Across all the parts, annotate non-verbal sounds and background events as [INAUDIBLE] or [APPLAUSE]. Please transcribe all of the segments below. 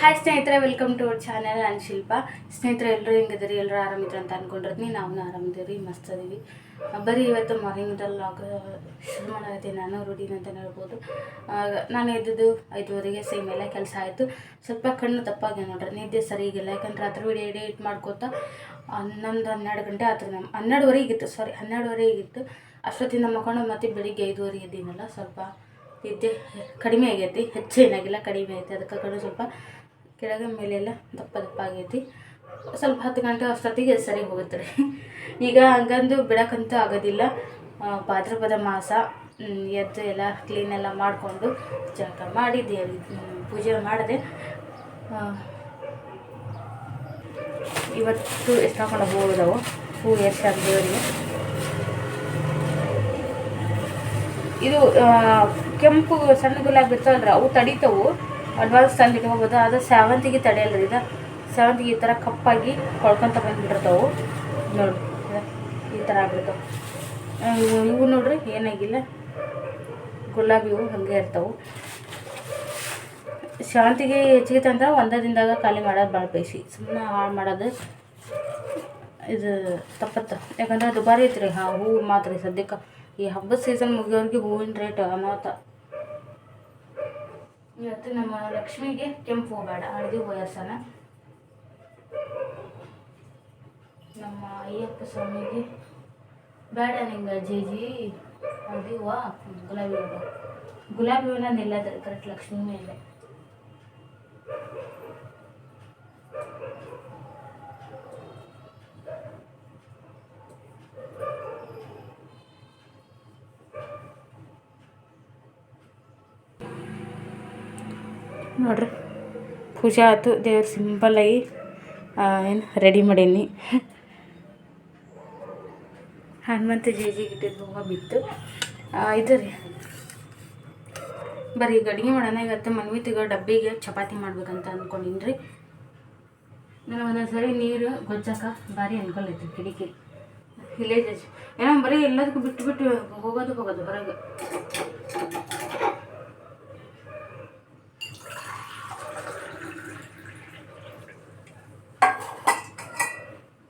Hi ಸ್ನೇಹಿತರೆ welcome to our channel ನಾನು ಶಿಲ್ಪ ಸ್ನೇಹಿತರೆ ಎಲ್ಲರೂ ಹೆಂಗಿದ್ದೀರಿ? ಎಲ್ಲರೂ ಆರಾಮಿದ್ರು ಅಂತ ಅನ್ಕೊಂಡಿರ್ತೀನಿ. ನಾವು ಆರಾಮಿದ್ದೀವಿ ಮಸ್ತ್ ಅದೀವಿ ಬರೀ ಇವತ್ತು ಮಾರ್ನಿಂಗ್ದಲ್ಲಿ ಲಾಕ್ ಶುರು ಮಾಡಾಕತ್ತೀನಿ. ನಾನು ರೂಢಿನ ಅಂತ ಹೇಳ್ಬೋದು. ನಾನು ಎದ್ದಿದ್ದು ಐದುವರೆಗೆ ಸೇಮ್ ಎಲ್ಲ ಕೆಲಸ ಆಯಿತು. ಸ್ವಲ್ಪ ಕಣ್ಣು ತಪ್ಪಾಗಿದೆ ನೋಡ್ರಿ. ನಿದ್ದೆ ಸರಿಗಿಲ್ಲ ಯಾಕಂದ್ರೆ ರಾತ್ರಿ ವಿಡಿಯೋ ಎಡಿಟ್ ಮಾಡ್ಕೋತಾ ಹನ್ನೊಂದು, ಹನ್ನೆರಡು ಗಂಟೆ ಆಯ್ತು ನಮ್ಮ ಹನ್ನೆರಡುವರೆಗಿತ್ತು ಸಾರಿ ಹನ್ನೆರಡುವರೆಗಿತ್ತು ಅಷ್ಟೊತ್ತಿಂದ ಮಕ್ಕೊಂಡು ಮತ್ತೆ ಬೆಳಿಗ್ಗೆ ಐದುವರೆಗೆ ಇದ್ದೀನಲ್ಲ ಸ್ವಲ್ಪ ನಿದ್ದೆ ಕಡಿಮೆ ಆಗೈತಿ. ಹೆಚ್ಚೇನಾಗಿಲ್ಲ ಕಡಿಮೆ ಐತಿ ಅದಕ್ಕೆ ಕಣ್ಣು ಸ್ವಲ್ಪ ಕೆಳಗೆ ಮೇಲೆಲ್ಲ ದಪ್ಪ ದಪ್ಪ ಆಗೈತಿ. ಸ್ವಲ್ಪ ಹತ್ತು ಗಂಟೆ ಅಷ್ಟೊತ್ತಿಗೆ ಸರಿ ಹೋಗುತ್ತೆ ರೀ [LAUGHS] ಈಗ ಹಂಗಂದು ಬಿಡೋಕ್ಕಂತೂ ಆಗೋದಿಲ್ಲ. ಭಾದ್ರಪದ ಮಾಸ ಎದ್ದು ಎಲ್ಲ ಕ್ಲೀನ್ ಎಲ್ಲ ಮಾಡಿಕೊಂಡು ಜಳಕ ಮಾಡಿ ದೇವ್ರಿಗೆ ಪೂಜೆ ಮಾಡಿದೆ ಇವತ್ತು ಎಷ್ಟು ಹಾಕೊಂಡು ಹೋಗೋದವು ಹೂ ಎಷ್ಟು ದೇವರಿಗೆ ಇದು ಕೆಂಪು ಸಣ್ಣ ಗುಲಾಬಿ ಇರ್ತಾವಲ್ರಿ, ಅವು ತಡಿತಾವು. ಅಡ್ವಾನ್ಸ್ ತಂದು ಇಟ್ಕೊಬೋದು ಅದು ಸೇವಂತಿಗೆ ತಡೆಯಲ್ರಿ, ಇದು ಸೇವಂತಿಗೆ ಈ ಥರ ಕಪ್ಪಾಗಿ ಕೊಳ್ಕೊಂತ ಬಂದ್ಬಿಟ್ಟಿರ್ತಾವೆ ನೋಡಿ ಈ ಥರ ಆಗ್ಬಿಡ್ತಾವೆ. ಇವು ನೋಡ್ರಿ, ಏನಾಗಿಲ್ಲ. ಗುಲಾಬಿ ಹೂವು ಹಂಗೆ ಇರ್ತಾವೆ. ಶಾಂತಿಗೆ ಹೆಚ್ಚಿಗೆ ತಂದ್ರೆ ಒಂದೇ ದಿನದಾಗ ಖಾಲಿ ಮಾಡೋದು ಭಾಳ ಬೇಸಿ ಸುಮ್ಮನೆ ಹಾಳು ಮಾಡೋದು, ಇದು ತಪ್ಪತ್ತ. ಯಾಕಂದ್ರೆ ದುಬಾರಿ ಐತ್ರಿ, ಹಾಂ ಹೂವು ಮಾತ್ರ ರೀ ಸದ್ಯಕ್ಕೆ. ಈ ಹಬ್ಬದ ಸೀಸನ್ ಮುಗಿಯೋರಿಗೆ ಹೂವಿನ ರೇಟ್ ಅನಾಥ. ಇವತ್ತು ನಮ್ಮ ಲಕ್ಷ್ಮಿಗೆ ಕೆಂಪು ಹೂ ಬೇಡ, ಹಳದಿ ಹೂ ಎರ್ಸನ ನಮ್ಮ ಅಯ್ಯಪ್ಪ ಸ್ವಾಮಿಗೆ ಬೇಡ ನಿಂಗೆ ಜೇಜಿ ಹಳದಿ ಹೂವ ಗುಲಾಬಿ ಹೂವು. ಗುಲಾಬಿ ಹೂವನ್ನ ನಿಲ್ಲದ್ರಿ ಕರೆಕ್ಟ್ ಲಕ್ಷ್ಮಿ ಮೇಲೆ ನೋಡ್ರಿ ಪೂಜೆ ಆಯ್ತು ದೇವ್ರ ಸಿಂಪಲ್ಲಾಗಿ ಏನು ರೆಡಿ ಮಾಡೀನಿ. ಹನುಮಂತ ಜೇಜಿಗೆ ಇಟ್ಟಿದ್ದು ಹೂವು ಬಿತ್ತು. ಇದು ರೀ. ಬರೀ ಈಗ ಅಡುಗೆ ಮಾಡೋಣ, ಇವತ್ತು ಮನ್ವಿತಿಗೆ ಡಬ್ಬಿಗೆ ಚಪಾತಿ ಮಾಡ್ಬೇಕಂತ ಅಂದ್ಕೊಂಡಿನಿ ರೀ. ನಾನು ಒಂದೊಂದ್ಸರಿ ನೀರು ಗೊಜ್ಜಾಕ ಭಾರಿ ಅನುಕೂಲ ಕಿಡಿಕಿ ಇಲ್ಲೇ ಜಜ್ ಏನೋ ಬರೀ ಎಲ್ಲದಕ್ಕೂ ಬಿಟ್ಟು ಬಿಟ್ಟು ಹೋಗೋದು ಹೋಗೋದು ಹೊರಗೆ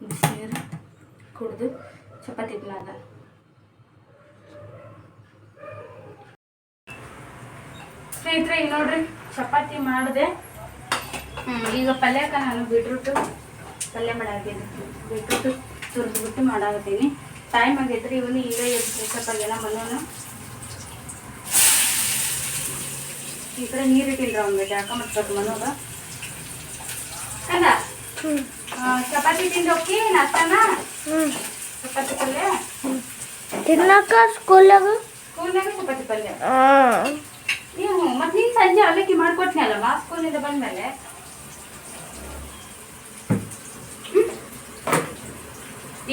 ಬಿಸಿನೀರು ಕುಡಿದು ಚಪಾತಿ ಮಾಡ್ದೆ ಸ್ನೇಹಿತರೆ ಈಗ ನೋಡ್ರಿ ಚಪಾತಿ ಮಾಡಿದೆ. ಈಗ ಪಲ್ಯಕ್ಕ ನಾನು ಬೀಟ್ರೂಟು ಪಲ್ಯ ಮಾಡಾಕಿದ್ದೆ ಬೀಟ್ರೂಟು ತುರಿದ್ಬಿಟ್ಟು ಮಾಡಾಕತ್ತೀನಿ. ಟೈಮ್ ಆಗೈತ್ರಿ ಇವನು ಈಗ ಎದ್ದು ಎಲ್ಲ ಮನೋನು ಈ ಕಡೆ ನೀರು ಇಟ್ಟಿಲ್ರಿ ಅವ್ನಿಗೆ ಜಾಕ ಮತ್ತು ಮನೋಗ ಕಂದ? ಚಪಾತಿ ತಿಂದು ನಾಷ್ಟನಾ ನಾಷ್ಟಾನ ಚಪಾತಿ ಪಲ್ಯ? ತಿನ್ನಕ ಸ್ಕೂಲಾಗ ಸ್ಕೂಲ್ನಾಗ ಚಪಾತಿ ಪಲ್ಯ. ನೀವು ಮತ್ತೆ ನೀನು ಸಂಜೆ ಅವಲಕ್ಕಿ ಮಾಡ್ಕೊಟ್ನಲ್ಲ ಮಾ ಸ್ಕೂಲಿಂದ ಬಂದ್ಮೇಲೆ?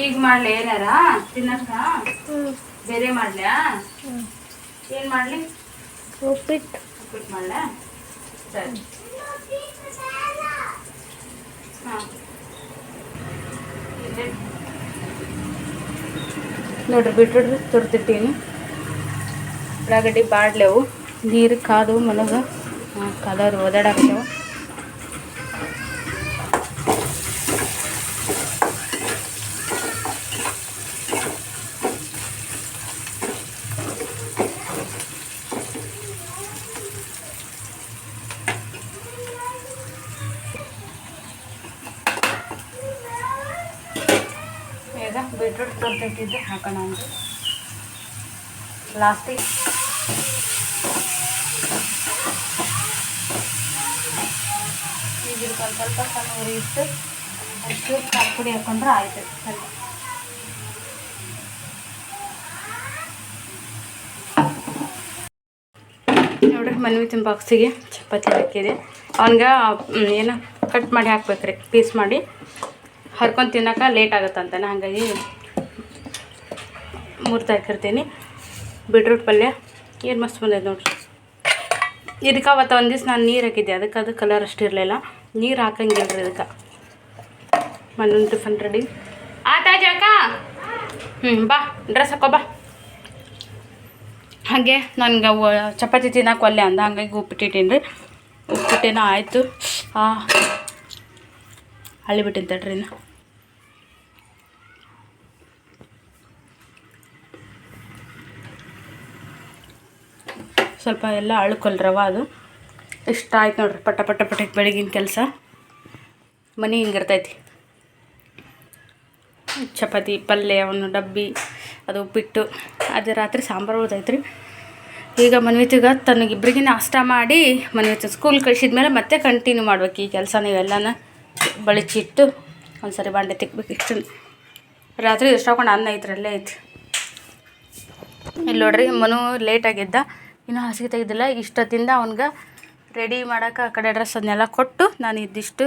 ಈಗ ಮಾಡ್ಲಿ ಏನಾರ? ತಿನ್ನಕ್ಕ? ಬೇರೆ ಮಾಡ್ಲ್ಯಾ ಏನು ಮಾಡ್ಲಿ? ಉಪ್ಪಿಟ್ಟು. ಉಪ್ಪಿಟ್ಟು ಮಾಡ್ಲಾ? ಸರಿ. ಹಾ. ನೋಡ್ರಿ ಬಿಟ್ರಿ ತುರ್ತಿಟ್ಟೀನಿ ಉಳ್ಳಾಗಡ್ಡಿ ಬಾಡ್ಲೆವು ನೀರು ಕಾದು ಮನಗ ಕಾದವ್ರು ಓದಾಡಾಕತ್ತೇವು ಈಗ ಬೀಟ್ರೂಟ್ ತುರ್ತಿಟ್ಟಿದ್ದು ಹಾಕೋಣ ಅಂದರೆ ಲಾಸ್ಟಿಗೆ ಈಗ ಸ್ವಲ್ಪ ಸ್ವಲ್ಪ ಸಣ್ಣ ಇಟ್ಟು, ಅಷ್ಟು ಖಾರ ಪುಡಿ ಹಾಕೊಂಡ್ರೆ ಆಯಿತು. ಸ್ವಲ್ಪ ನೋಡ್ರಿ ಮನ್ವಿತಿನ ಬಾಕ್ಸಿಗೆ ಚಪಾತಿ ಹಾಕಿದೆ. ಅವ್ನಿಗೆ ಏನು ಕಟ್ ಮಾಡಿ ಹಾಕ್ಬೇಕ್ರಿ ಪೀಸ್ ಮಾಡಿ. ಹರ್ಕೊಂಡು ತಿನ್ನೋಕೆ ಲೇಟ್ ಆಗುತ್ತಂತಾನೆ, ಹಾಗಾಗಿ ಮುರ್ದು ಹಾಕಿರ್ತೀನಿ. ಬೀಟ್ರೂಟ್ ಪಲ್ಯ. ಏನು ಮಸ್ತ್ ಬಂದೈತೆ ನೋಡಿರಿ. ಇದಕ್ಕೆ ಅವತ್ತು ಒಂದು ದಿವ್ಸ ನಾನು ನೀರು ಹಾಕಿದ್ದೆ. ಅದಕ್ಕೆ ಅದು ಕಲರ್ ಅಷ್ಟು ಇರಲಿಲ್ಲ. ನೀರು ಹಾಕಂಗಿಲ್ಲ ರೀ ಅದಕ್ಕೆ ಮನೊಂದು ಟಿಫನ್ ರೆಡಿ ಆತ ಜಾಕ ಹ್ಞೂ ಬಾ. ಡ್ರೆಸ್ ಹಾಕೋ, ಬಾ. ಹಾಗೆ ನನಗೆ ಚಪಾತಿ ತಿನ್ನಕ್ಕೆ ಒಲ್ಲೆ ಅಂದ. ಹಂಗಾಗಿ ಉಪ್ಪಿಟ್ಟಿಟ್ಟೀನಿ ರೀ ಉಪ್ಪಿಟ್ಟೇನೋ ಆಯಿತು. ಹಾಂ ಹಳ್ಳಿಬಿಟ್ಟಿನ ತಡ್ರಿ ಸ್ವಲ್ಪ ಎಲ್ಲ ಅಳ್ಕೊಲ್ ರವ ಅದು. ಇಷ್ಟ ಆಯ್ತು ನೋಡ್ರಿ, ಪಟ ಪಟ ಪಟಕ್ಕೆ ಬೆಳಗಿನ ಕೆಲಸ. ಮನೆ ಹಿಂಗಿರ್ತೈತಿ ಚಪಾತಿ, ಪಲ್ಯ, ಒಂದು ಡಬ್ಬಿ, ಅದು ಉಪ್ಪಿಟ್ಟು. ಅದು ರಾತ್ರಿ ಸಾಂಬಾರು ಉಳ್ದೈತ್ರಿ. ಈಗ ಮನವಿತಿಗ ತನಗಿಬ್ಬರಿಗೆ ನಾಷ್ಟ ಮಾಡಿ ಮನ್ವಿತ ಸ್ಕೂಲ್ ಕಳಿಸಿದ್ಮೇಲೆ ಮತ್ತೆ ಕಂಟಿನ್ಯೂ ಮಾಡ್ಬೇಕು ಈ ಕೆಲಸ ನೀವೆಲ್ಲನ ಬಳಿಚಿಟ್ಟು ಒಂದ್ಸರಿ ಬಾಂಡೆ ತಿಕ್ಬೇಕು ಇಷ್ಟು ರಾತ್ರಿ ಎಷ್ಟಾಕೊಂಡು ಅನ್ನ ಐತ್ರಲ್ಲೇ ಐತಿ ಇಲ್ಲಿ ನೋಡ್ರಿ ಮನು ಲೇಟ್ ಆಗಿದ್ದ. ಇನ್ನೂ ಹಾಸಿಗೆ ತೆಗೆದಿಲ್ಲ. ಇಷ್ಟೊತ್ತಿಂದ ಅವ್ನ್ಗೆ ರೆಡಿ ಮಾಡೋಕೆ ಆ ಕಡೆ ಡ್ರೆಸ್ ಅದನ್ನೆಲ್ಲ ಕೊಟ್ಟು ನಾನು ಇದ್ದಿಷ್ಟು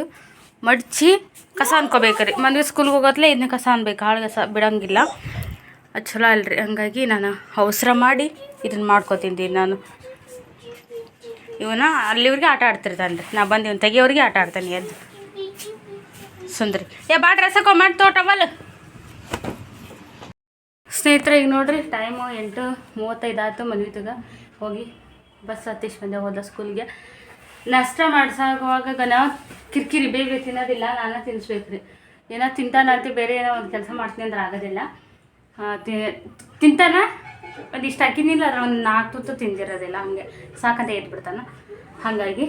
ಮಡಚಿ ಕಸ ಅನ್ಕೋಬೇಕು ರೀ. ಮನ್ವಿ ಸ್ಕೂಲ್ಗೆ ಹೋಗೋತ್ಲೆ ಇದನ್ನ ಕಸ ಅನ್ಬೇಕು. ಹಾಳು ಕಸ ಬಿಡೋಂಗಿಲ್ಲ. ಅದು ಚಲೋ ಅಲ್ರಿ. ಹಂಗಾಗಿ ನಾನು ಅವಸರ ಮಾಡಿ ಇದನ್ನು ಮಾಡ್ಕೊತೀನಿ ನಾನು. ಇವನ ಅಲ್ಲಿವ್ರಿಗೆ ಆಟ ಆಡ್ತಿರ್ತಾನೆ ರೀ. ನಾ ಬಂದು ಇವನು ತೆಗಿಯೋರಿಗೆ ಆಟ ಆಡ್ತಾನೆ ಎದ್ದು. ಸುಂದ್ರಿ. ಏ, ಬಾ ಡ್ರೆಸ್ ಹಾಕೋ ಮಾಡಿ ತೋಟವಲ್ಲ ಸ್ನೇಹಿತರೆ, ಈಗ ನೋಡ್ರಿ ಟೈಮು ಎಂಟು ಮೂವತ್ತೈದು ಆಯ್ತು ಮನ್ವಿತಗ. ಹೋಗಿ ಬಸ್ ಹತ್ತಿಸ್ ಬಂದೆ ಹೋದ ಸ್ಕೂಲ್ಗೆ. ನಾಷ್ಟ ಮಾಡ್ಸಾಗುವಾಗ ನಾ ಕಿರಿಕಿರಿ ಬೇಗ ತಿನ್ನೋದಿಲ್ಲ, ನಾನು ತಿನ್ನಿಸ್ಬೇಕು ರೀ ಏನೋ ತಿಂತಾನಂತೆ ಬೇರೆ ಏನೋ ಒಂದು ಕೆಲಸ ಮಾಡ್ತೀನಿ ಅಂದ್ರೆ ಆಗೋದಿಲ್ಲ. ತಿಂತಾನ? ಅದು ಇಷ್ಟು ಹಾಕಿನಿಲ್ಲ ಅದ್ರ ಒಂದು ನಾಲ್ಕು ತುತ್ತು ತಿಂದಿರೋದಿಲ್ಲ, ಹಂಗೆ. ಸಾಕಂತ ಇಟ್ಬಿಡ್ತಾನ ಹಾಗಾಗಿ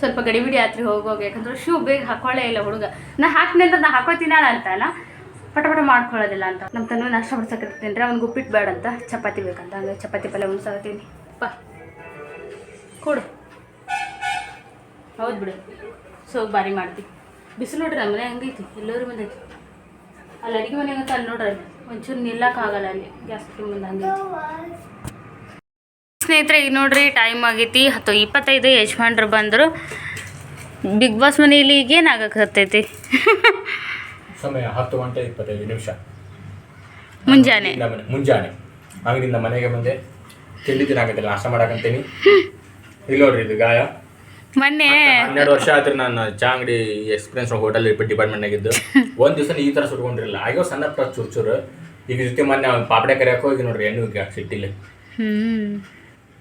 ಸ್ವಲ್ಪ ಗಡಿಬಿಡಿ ಆತ್ರಿ ಹೋಗೋಗಿ ಯಾಕಂದ್ರೆ ಶೂ ಬೇಗ ಹಾಕೊಳ್ಳೇ ಇಲ್ಲ ಹುಡುಗ. ನಾ ಹಾಕ್ನಿ ಅಂದ್ರೆ ನಾ ಹಾಕೋತೀನಾಳ ಅಂತಲ್ಲ. ಪಟ ಪಟ ಮಾಡ್ಕೊಳ್ಳೋದಿಲ್ಲ ಅಂತ. ನಮ್ಮ ತನ್ನ ನಾಷ್ಟ ಮಾಡ್ಸಕ್ಕಿರ್ತೀನಿ ರೀ ಅವ್ನಿಗೆ ಉಪ್ಪಿಟ್ಟು ಬೇಡ ಅಂತ ಚಪಾತಿ ಬೇಕಂತ. ಹಂಗೆ ಚಪಾತಿ ಪಲ್ಯ ಉಣ್ಸಾಕತ್ತೀನಿ. ಬಾ ಕೊಡು. ಹೌದು ಬಿಡು. ಸೊ ಬಾರಿ ಮಾಡ್ತಿ. ಬಿಸಿಲು ನೋಡ್ರಿ ನಮ್ಮ ಮನೆ ಹಂಗೈತಿ? ಎಲ್ಲರೂ ಬಂದೈತಿ. ಅಲ್ಲಿ ಅಡುಗೆ ಮನೆ ಅಂತ ಅಲ್ಲಿ ನೋಡ್ರಿ ಅಲ್ಲಿ. ಒಂಚೂರು ನಿಲ್ಲಕ್ಕಾಗಲ್ಲ ಅಲ್ಲಿ. ಗ್ಯಾಸ್ ಮುಂದೆ ಹಂಗೈತಿ ಸ್ನೇಹಿತರೆ, ಈಗ ನೋಡ್ರಿ ಟೈಮ್ ಆಗೈತಿ. ಹತ್ತು ಇಪ್ಪತ್ತೈದು ಯಜಮಾನ್ರು ಬಂದರು. ಬಿಗ್ ಬಾಸ್ ಮನೇಲಿ ಈಗ ಏನಾಗಕತ್ತೈತಿ [LAUGHS] ಸಮಯ ಹತ್ತು ಗಂಟೆ ಇಪ್ಪತ್ತೈದು ನಿಮಿಷ. ಮುಂಜಾನೆ. ಮುಂಜಾನೆ. ಅಂಗಡಿಯಿಂದ ಮನೆಗೆ ಬಂದೆ. ತಿಂಡಿ ತಿನ್ನಾಕತ್ತಿಲ್ಲ. ನಾಷ್ಟ ಮಾಡಾಕಂತೀನಿ. ಇಲ್ಲಿ ನೋಡ್ರಿ ಇದು ಗಾಯ. ಮೊನ್ನೆ ಹನ್ನೆರಡು ವರ್ಷ ಆದ್ರೆ ನಾನು ಚಾ ಅಂಗಡಿ ಎಕ್ಸ್ಪೀರಿಯನ್ಸ್ ಹೋಟೆಲ್ ಡಿಪಾರ್ಟ್ಮೆಂಟ್ ಇದ್ದು. ಒಂದ್ ದಿವಸ ಈ ತರ ಸುಟ್ಕೊಂಡಿರಲಿಲ್ಲ. ಆಗೋ ಸಣ್ಣ ಪ್ರ ಚೂರು ಚೂರು. ಈಗ ಜೊತೆ ಮೊನ್ನೆ ಅವ್ನು ಪಾಪಡೆ ಕರಿಯಕ್ಕೆ ಹೋಗಿ ನೋಡ್ರಿ ಎಣ್ಣೆ ಸಿಟ್ಟಿಲ್ಲ ಹ್ಮ್.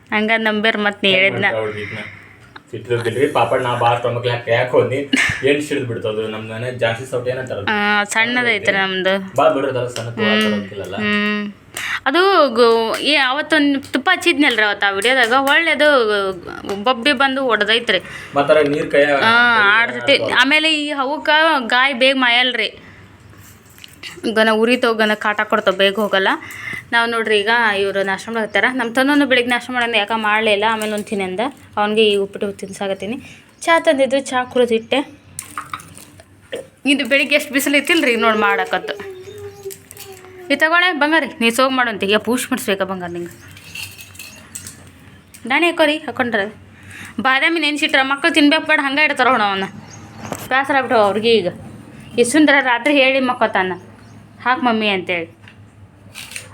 ಹಂಗ ನಂಬರ್ ಮತ್ತೆ ನೀ ಹೇಳಿದ್ನ ಸಿಟ್ಟಿದ್ದಿಲ್ರಿ ಪಾಪಡ್ ನಾ ಬಾ ಸ್ಟಮಕ್ ಹಾಕಿ ಯಾಕೆ ಹೋದ್ನಿ ಏನ್ ಸಿಡಿದು ಬಿಡ್ತದು? ನಮ್ಮ ಮನೆ ಜಾಸ್ತಿ ಸೌಟ್ ಏನಂತಾರ ಸಣ್ಣದೈತ್ರಿ ನಮ್ದು. ಭಾಳ ಬಿಡ್ರದಲ್ಲ ಸಣ್ಣ ತೊಗೊಳಕ್ಕಿಲ್ಲಲ್ಲ ಅದು ಈ ಏ ಅವತ್ತೊಂದು ತುಪ್ಪ ಹಚ್ಚಿದ್ನಲ್ರಿ ಅವತ್ತು ಆ ವಿಡಿಯೋದಾಗ? ಒಳ್ಳೆದು ಬೊಬ್ಬಿ ಬಂದು ಹೊಡೆದೈತ್ರಿ ನೀರು ಕೈ ಆಡ್ತೈತಿ. ಆಮೇಲೆ ಈ ಅವಕ್ಕೆ ಗಾಯ ಬೇಗ ಮಾಯಲ್ರಿ. ಗನ ಉರಿತಾವ ಗನ ಕಾಟ ಕೊಡ್ತಾವ ಬೇಗ ಹೋಗಲ್ಲ. ನಾವು ನೋಡ್ರಿ ಈಗ ಇವರು ನಾಶ ಮಾಡತ್ತಾರ ನಮ್ಮ ತಂದೊಂದು ಬೆಳಿಗ್ಗೆ ನಾಶ ಮಾಡೋಣ ಯಾಕೆ ಮಾಡಲಿಲ್ಲ ಆಮೇಲೆ ಒಂದು ತಿನ್ನಂದ ಅವನಿಗೆ ಈಗ ಉಪ್ಪಿಟ್ಟು ತಿನ್ಸಾಕತ್ತೀನಿ. ಚಹಾ ತಂದಿದ್ದು ಚಹಾ ಕುಡಿದಿಟ್ಟೆ ಇದು ಬೆಳಿಗ್ಗೆ ಎಷ್ಟು ಬಿಸಿಲು ಇತ್ತಿಲ್ರಿ ನೋಡಿ ಮಾಡಾಕತ್ತು. ಈ ತಗೊಳೆ, ಬಂಗಾರಿ. ನೀ ಸೋಗ್ ಮಾಡೋಂತ ಈಗ ಪೂಷ್ ಮಾಡಿಸ್ಬೇಕಾ ಬಂಗಾರ ನಿಂಗೆ. ದಾಣಿ ಹಾಕೋರಿ, ಹಾಕೊಂಡ್ರೆ. ಬಾದಾಮಿ ನೆನ್ಸಿಟ್ರ. ಮಕ್ಕಳು ತಿನ್ಬೇಕು ಬೇಡ, ಹಂಗೆ ಇಡ್ತಾರ ಅವನ ಅವನ್ನ ಬೇಸರ ಆಗ್ಬಿಟ್ಟು ಅವ್ರಿಗೆ ಈಗ. ಈ ಸುಂದರ ರಾತ್ರಿ ಹೇಳಿ ಮಕ್ಕೋತಾನ. ಹಾಕಿ ಮಮ್ಮಿ ಅಂತೇಳಿ.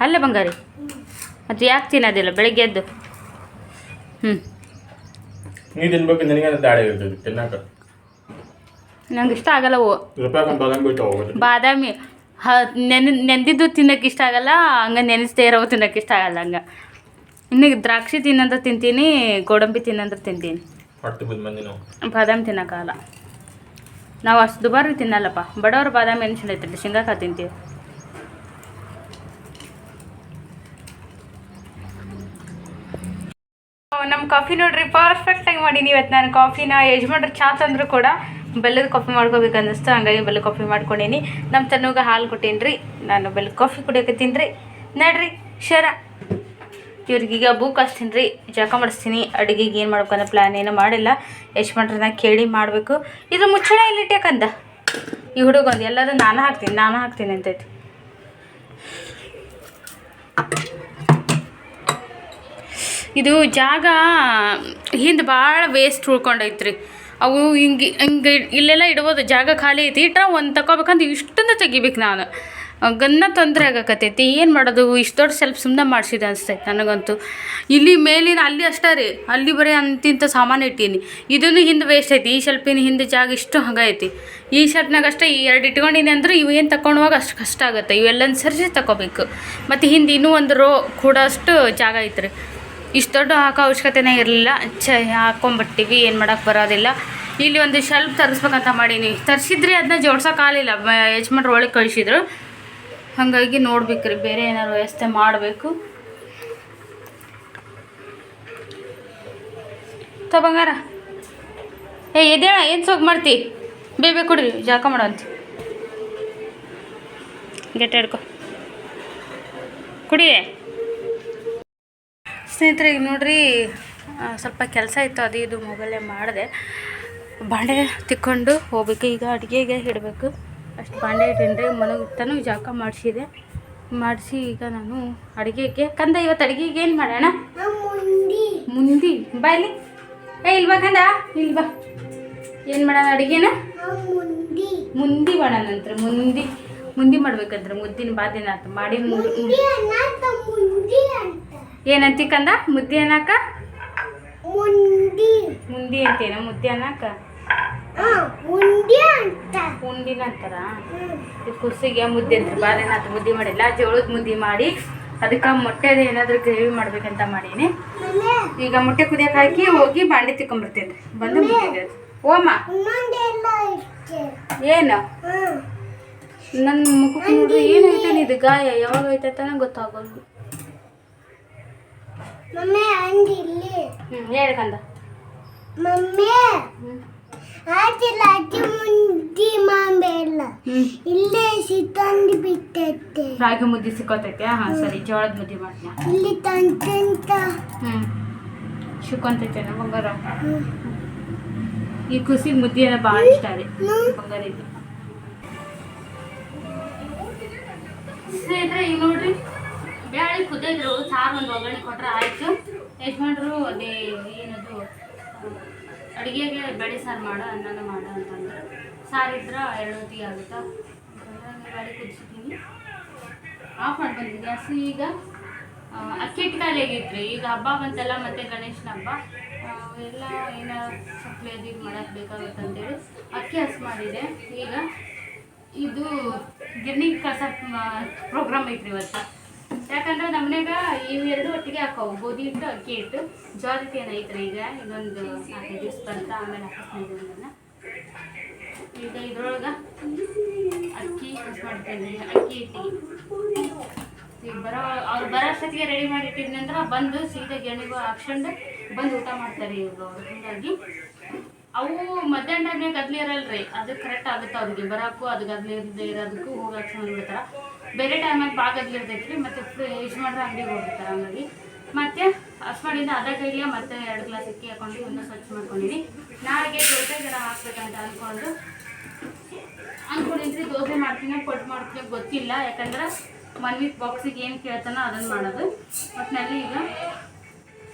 ಅಲ್ಲೇ ಬಂಗಾರಿ. ಮತ್ತು ಯಾಕೆ ತಿನ್ನೋದಿಲ್ಲ? ಬೆಳಿಗ್ಗೆ ಎದ್ದು. ಹ್ಞೂ ನೀ ತಿನ್ಬೇಕು ನಿನಗೆ ದಾಡಿ ಇರ್ತದೆ? ತಿನ್ನಾಕ. ನಂಗೆ ಇಷ್ಟ ಆಗಲ್ಲ ಓ ಬಾದಾಮಿ ಹ ನೆನೆ ನೆಂದಿದ್ದು ತಿನ್ನೋಕೆ ಇಷ್ಟ ಆಗಲ್ಲ ಹಂಗೆ ನೆನೆಸ್ದೇ ಇರೋ ತಿನ್ನೋಕೆ ಇಷ್ಟ ಆಗಲ್ಲ ಹಂಗೆ. ಇನ್ನು ದ್ರಾಕ್ಷಿ ತಿನ್ನಂತ ತಿಂತೀನಿ ಗೋಡಂಬಿ ತಿನ್ನಂತ ತಿಂತೀನಿ. ಬಾದಾಮಿ ತಿನ್ನೋಕ್ಕಾಗಲ್ಲ ನಾವು ಅಷ್ಟು ದುಬಾರಿ ತಿನ್ನಲ್ಲಪ್ಪ. ಬಡವ್ರ ಬಾದಾಮಿ ಏನು ಚೆನ್ನಾಗಿ ಐತೆ ಶೇಂಗಾಕಾಯಿ ತಿಂತೀವಿ. ನಮ್ಮ ಕಾಫಿ ನೋಡ್ರಿ ಪರ್ಫೆಕ್ಟಾಗಿ ಮಾಡೀನಿ ಇವತ್ತು ನಾನು ಕಾಫಿನ ಯಜಮಾನ್ರು ಚಾ ತಂದ್ರು ಕೂಡ ಬೆಲ್ಲದ ಕಾಫಿ ಮಾಡ್ಕೋಬೇಕು ಅನ್ನಿಸ್ತು, ಹಂಗಾಗಿ ಬೆಲ್ಲ ಕಾಫಿ ಮಾಡ್ಕೊಂಡೀನಿ. ನಮ್ಮ ತನ್ನಗ ಹಾಲು ಕೊಟ್ಟೀನಿ ರೀ ನಾನು ಬೆಲ್ಲದ ಕಾಫಿ ಕುಡಿಯೋಕೆ ರೀ ನಡ್ರಿ, ಶರ. ಇವ್ರಿಗೀಗ ಬೂಕ್ ಹಚ್ತೀನಿ ರೀ ಜಳಕ ಮಾಡಿಸ್ತೀನಿ. ಅಡುಗೆಗೆ ಏನು ಮಾಡ್ಬೇಕನ್ನೋ ಪ್ಲ್ಯಾನ್ ಏನೂ ಮಾಡಿಲ್ಲ. ಯಜಮಾನ್ರನ್ನ ಕೇಳಿ ಮಾಡಬೇಕು. ಇದು ಮುಚ್ಚಳ ಎಲ್ಲಿಟ್ಯಾಕಂದ? ಈ ಹುಡುಗ ಒಂದು ಎಲ್ಲದೂ ನಾನು ಹಾಕ್ತೀನಿ ನಾನು ಹಾಕ್ತೀನಿ ಅಂತೈತಿ. ಇದು ಜಾಗ ಹಿಂದೆ ಭಾಳ ವೇಸ್ಟ್ ಉಳ್ಕೊಂಡೈತ್ರಿ. ಅವು ಹಿಂಗೆ ಹಿಂಗೆ ಇಲ್ಲೆಲ್ಲ ಇಡ್ಬೋದು, ಜಾಗ ಖಾಲಿ ಐತಿ, ಇಟ್ರೆ ಒಂದು ತಗೋಬೇಕಂದ್ರೆ ಇಷ್ಟೊಂದು ತೆಗಿಬೇಕು ನಾನು. ಗನ್ನ ತೊಂದರೆ ಆಗಕತ್ತೈತಿ, ಏನು ಮಾಡೋದು, ಇಷ್ಟು ದೊಡ್ಡ ಸೆಲ್ಫ್ ಸುಮ್ಮನೆ ಮಾಡಿಸಿದೆ ಅನಿಸ್ತೈತೆ ನನಗಂತೂ. ಇಲ್ಲಿ ಮೇಲಿನ, ಅಲ್ಲಿ ಅಷ್ಟೇ ರೀ, ಅಲ್ಲಿ ಬರೀ ಅಂತಿಂಥ ಸಾಮಾನು ಇಟ್ಟೀನಿ. ಇದನ್ನು ಹಿಂದೆ ವೇಸ್ಟ್ ಐತಿ, ಈ ಶೆಲ್ಫಿನ ಹಿಂದೆ ಜಾಗ ಇಷ್ಟು ಹಂಗೆ ಐತಿ. ಈ ಶರ್ಟ್ನಾಗ ಅಷ್ಟೇ ಈ ಎರಡು ಇಟ್ಕೊಂಡಿನಿ ಅಂದ್ರೆ ಇವೇನು ಏನು ಅಷ್ಟು ಕಷ್ಟ ಆಗುತ್ತೆ, ಇವೆಲ್ಲ ಸರಿಸಿ ತಗೋಬೇಕು ಮತ್ತು ಹಿಂದೆ ಇನ್ನೂ ಒಂದು ರೋ ಕೂಡ ಅಷ್ಟು ಜಾಗ ಐತ್ರಿ. ಇಷ್ಟು ದೊಡ್ಡ ಹಾಕೋ ಅವಶ್ಯಕತೆನೇ ಇರಲಿಲ್ಲ. ಚ ಹಾಕ್ಕೊಂಬಿಟ್ಟಿವಿ ಏನು ಮಾಡೋಕ್ಕೆ ಬರೋದಿಲ್ಲ. ಇಲ್ಲಿ ಒಂದು ಶೆಲ್ಫ್ ತರಿಸ್ಬೇಕಂತ ಮಾಡೀನಿ. ತರಿಸಿದ್ರಿ ಅದನ್ನ ಜೋಡ್ಸೋಕ್ಕಾಗಲಿಲ್ಲ ಯಜಮಾನ್ರು ಒಳಗೆ ಕಳಿಸಿದ್ರು. ಹಾಗಾಗಿ ನೋಡ್ಬೇಕ್ರಿ, ಬೇರೆ ಏನಾದ್ರು ವ್ಯವಸ್ಥೆ ಮಾಡಬೇಕು. ತ ಬಂಗಾರ. ಏ ಎದೇಳ ಏನು ಸೋಗ್ ಮಾಡ್ತಿ? ಬೇಬೇ ಕೊಡ್ರಿ, ಜಾಕ ಮಾಡೋಂತ ಗೆಟ್ಟ ಹಿಡ್ಕೊ ಕುಡಿ. ಸ್ನೇಹಿತರೆ ಈಗ ನೋಡ್ರಿ ಸ್ವಲ್ಪ ಕೆಲಸ ಇತ್ತು ಅದು ಇದು ಮೊಬೈಲೇ ಮಾಡಿದೆ. ಬಾಂಡೆ ತಿಕ್ಕೊಂಡು ಹೋಗ್ಬೇಕು. ಈಗ ಅಡುಗೆಗೆ ಇಡಬೇಕು. ಅಷ್ಟು ಬಾಂಡೆ ಮನೆಗೆ ತಾನು ಜಾಕ ಮಾಡಿಸಿದೆ. ಮಾಡಿಸಿ ಈಗ ನಾನು ಅಡುಗೆಗೆ ಕಂದ ಇವತ್ತು ಅಡುಗೆಗೆ ಏನು ಮಾಡೋಣ ಮುಂದಿ ಬಾ ಇಲ್ಲಿ. ಏ ಇಲ್ವಾ ಕಂದ. ಇಲ್ವಾ ಏನು ಮಾಡೋಣ ಅಡುಗೆನ? ಮುಂದಿ ಮಾಡೋಣ ನಂತರ ಮುಂದಿ ಮುಂದಿ ಮಾಡ್ಬೇಕಂದ್ರೆ ಮುದ್ದಿನ ಬಾದಿನ ಆತು ಮಾಡಿ ಮುಗ್- ಏನಂತಿ ಕಂದ? ಮುದ್ದೆ ಅನ್ನಕ? ಮುಂದಿ ಅಂತೇನ ಮುದ್ದೆ ಅನ್ನಕ? ಉಂಡಿನ ಅಂತಾರ? ಈ ಕುಸಿಗೆ ಮುದ್ದೆ ಅಂತ ಬಾರಿ ಆತು ಮುದ್ದೆ ಮಾಡಿಲ್ಲ ಜೋಳದ ಮುದ್ದೆ ಮಾಡಿ ಅದಕ್ಕೆ ಮೊಟ್ಟೆದು ಏನಾದರೂ ಗ್ರೇವಿ ಮಾಡ್ಬೇಕಂತ ಮಾಡೀನಿ. ಈಗ ಮೊಟ್ಟೆ ಕುದಿಯಕ್ಕೆ ಹಾಕಿ ಹೋಗಿ ಬಾಂಡಿ ತಿಕ್ಕೊಂಬರ್ತೇನೆ ಬಂದು ಮುದ್ದೆ ಓಮ. ಏನು? ನನ್ನ ಮುಖ ನೋಡ್ರಿ ಏನು ಐತೇನೆ ಇದು ಗಾಯ? ಯಾವಾಗ ಅಂತ ಗೊತ್ತಾಗೋದು ಮಮ್ಮಿ ಅಂದಿಲ್ಲಿ ಹ್ಞೂ ಹೇಳ್ಕಂದ ಮಮ್ಮಿ ಆಚಿಲ್ಲ ಅಜ್ಜಿ ಮುಂದಿ ಮಾಂಬೆ ಇಲ್ಲ ಇಲ್ಲೇ ಸಿತ್ತಂದು ಬಿಟ್ಟೈತೆ. ರಾಗಿ ಮುದ್ದೆ ಸಿಕ್ಕೋತೈತೆ? ಹಾಂ ಸರಿ ಜೋಳದ ಮುದ್ದೆ ಮಾಡ್ತೀನಿ. ಇಲ್ಲಿ ತಂತಂತ. ಹ್ಞೂ ಸಿಕ್ಕೊಂತೈತೆ ನಮ್ಮ ಬಂಗಾರ. ಈ ಕುಸಿ ಮುದ್ದೆ ಎಲ್ಲ ಭಾಳ ಇಷ್ಟ ರೀ ಬಂಗಾರ ಇದೆ ಸ್ನೇಹಿತರೆ ಈಗ ನೋಡ್ರಿ. ಬ್ಯಾಳಿ ಕುದಿದ್ರು ಸಾರು ಒಂದು ಒಗ್ಗರಣೆ ಕೊಟ್ರೆ ಆಯಿತು. ಯಜಮಾನ್ರು ಅದೇ ಏನದು, ಅಡುಗೆಗೆ ಬೆಳೆ ಸಾರು ಮಾಡು, ಅನ್ನನ ಮಾಡು ಅಂತಂದ್ರೆ. ಸಾರು ಇದ್ರೆ ಎರಡು ಹೊತ್ತಿಗೆ ಆಗುತ್ತಾ? ಬ್ಯಾಳಿ ಕುದಿಸಿದ್ದೀನಿ. ಆಫ್ ಮಾಡಿ ಬಂದಿದ್ದೆ ಗ್ಯಾಸ್ ಈಗ ಅಕ್ಕಿ ಹಿಟ್ಟು ಖಾಲಿ ಆಗಿತ್ರಿ. ಈಗ ಹಬ್ಬ ಬಂತಲ್ಲ, ಮತ್ತು ಗಣೇಶನ ಹಬ್ಬ. ಎಲ್ಲ ಏನ ಸಪ್ಲೈ ಅದು ಇದು ಮಾಡೋಕ್ಕೆ ಬೇಕಾಗುತ್ತೆ ಅಂತೇಳಿ ಅಕ್ಕಿ ಹಸಿ ಮಾಡಿದೆ. ಈಗ ಇದು ಗಿರ್ನಿ ಕಸ ಪ್ರೋಗ್ರಾಮ್ ಐತ್ರಿ ಇವತ್ತು. ಯಾಕಂದ್ರೆ ನಮ್ಮನೆಗ ಎರಡು ಒಟ್ಟಿಗೆ ಹಾಕವು. ಗೋಧಿ ಇಟ್ಟು ಅಕ್ಕಿ ಹಿಟ್ಟು ಜೋಳದ ಹಿಟ್ಟು ಏನು ಐತ್ರಿ ಈಗ? ಇದೊಂದು ನಾಲ್ಕೈದು ದಿವಸ ಬಂತ ಆಮೇಲೆ ಹಾಕಿಸ್ತೀನಿ ಈಗ ಇದ್ರೊಳಗೆ ಅಕ್ಕಿ ಯೂಸ್ ಅಕ್ಕಿ ಹಿಟ್ಟಿಗೆ. ಈಗ ಬರೋ, ಅವ್ರು ಬರೋ ಅಷ್ಟೊತ್ತಿಗೆ ರೆಡಿ ಮಾಡಿ ಇಟ್ಟಿದ್ನಂದ್ರ ಬಂದು ಸೀದಾ ಗೆಣಿಗೂ ಹಾಕ್ಸ್ಕೊಂಡು ಬಂದು ಊಟ ಮಾಡ್ತಾರೆ ಇವ್ರು ಹೀಗಾಗಿ ಅವು ಮಧ್ಯಾಹ್ನ ಟೈಮ್ನಾಗ ಗದ್ಲಿ ಇರಲ್ರಿ. ಅದು ಕರೆಕ್ಟ್ ಆಗುತ್ತೆ ಅವ್ರಿಗೆ. ಬರೋಕ್ಕೂ ಅದು ಗದ್ಲಿ ಇರದೇ ಇರೋದಕ್ಕೂ ಹೋಗಿ ಹಾಕ್ಸ್ಕೊಂಡು ಬಿಡ್ತಾರೆ ಬೇರೆ ಟೈಮಲ್ಲಿ ಭಾಳ ಗದ್ಲಿ ಇರ್ತೈತ್ರಿ ಮತ್ತೆ ಯೂಸ್ ಮಾಡಿದ್ರೆ ಅಂಗಡಿಗೆ ಹೋಗ್ಬಿಡ್ತಾರೆ ಹಂಗಾಗಿ ಮತ್ತೆ ಮಾಡಿದ ಅದ ಕೈಲಿಯ ಮತ್ತೆ ಎರಡು ಗ್ಲಾಸ್ ಅಕ್ಕಿ ಹಾಕೊಂಡು ಇನ್ನೂ ಸ್ವಚ್ಛ ಮಾಡ್ಕೊಂಡಿನಿ ನಾಳೆಗೆ ದೋಸೆ ಜನ ಹಾಕ್ಬೇಕಂತ ಅಂದ್ಕೊಂಡು ಅನ್ಕೊಂಡಿದ್ರಿ ದೋಸೆ ಮಾಡ್ತೀನಿ ಕೊಟ್ಟು ಮಾಡ್ತೀನಿ ಗೊತ್ತಿಲ್ಲ. ಯಾಕಂದ್ರೆ ಮನ್ವಿ ಬಾಕ್ಸಿಗೆ ಏನು ಕೇಳ್ತಾನೋ ಅದನ್ನು ಮಾಡೋದು. ಒಟ್ಟಿನಲ್ಲಿ ಈಗ